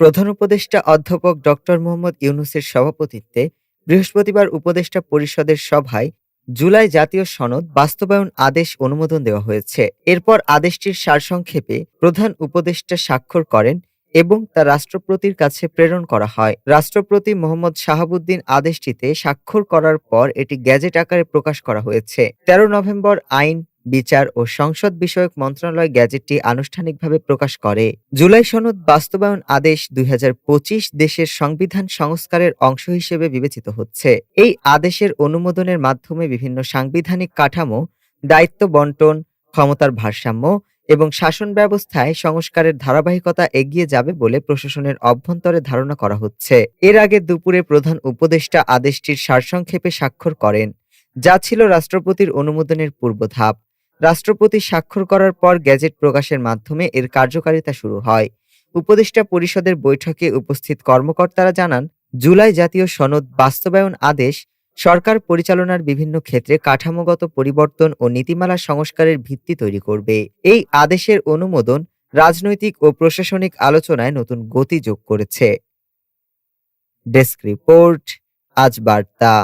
প্রধান উপদেষ্টা অধ্যাপক ডক্টর মোহাম্মদ ইউনুসের সভাপতিত্বে বৃহস্পতিবার উপদেষ্টা পরিষদের সভায় জুলাই জাতীয় সনদ বাস্তবায়ন আদেশ অনুমোদন দেওয়া হয়েছে। এরপর আদেশটির সারসংক্ষেপে প্রধান উপদেষ্টা স্বাক্ষর করেন এবং তা রাষ্ট্রপতির কাছে প্রেরণ করা হয়। রাষ্ট্রপতি মোহাম্মদ শাহাবুদ্দিন আদেশটিতে স্বাক্ষর করার পর এটি গ্যাজেট আকারে প্রকাশ করা হয়েছে। তেরো নভেম্বর আইন বিচার ও সংসদ বিষয়ক মন্ত্রণালয় গ্যাজেটটি আনুষ্ঠানিকভাবে প্রকাশ করে। জুলাই সনদ বাস্তবায়ন আদেশ দুই হাজার পঁচিশ দেশের সংবিধান সংস্কারের অংশ হিসেবে বিবেচিত হচ্ছে। এই আদেশের অনুমোদনের মাধ্যমে বিভিন্ন সাংবিধানিক কাঠামো, দায়িত্ব বন্টন, ক্ষমতার ভারসাম্য এবং শাসন ব্যবস্থায় সংস্কারের ধারাবাহিকতা এগিয়ে যাবে বলে প্রশাসনের অভ্যন্তরে ধারণা করা হচ্ছে। এর আগে দুপুরে প্রধান উপদেষ্টা আদেশটির সারসংক্ষেপে স্বাক্ষর করেন, যা ছিল রাষ্ট্রপতির অনুমোদনের পূর্ব ধাপ রাষ্ট্রপতি স্বাক্ষর করার পর গ্যাজেট প্রকাশের মাধ্যমে এর কার্যকারিতা শুরু হয়। উপদেষ্টা পরিষদের বৈঠকে উপস্থিত কর্মকর্তারা জানান, জুলাই জাতীয় সনদ বাস্তবায়ন আদেশ সরকার পরিচালনার বিভিন্ন ক্ষেত্রে কাঠামোগত পরিবর্তন ও নীতিমালা সংস্কারের ভিত্তি তৈরি করবে। এই আদেশের অনুমোদন রাজনৈতিক ও প্রশাসনিক আলোচনায় নতুন গতি যোগ করেছে। ডেস্ক রিপোর্ট, আজ বার্তা।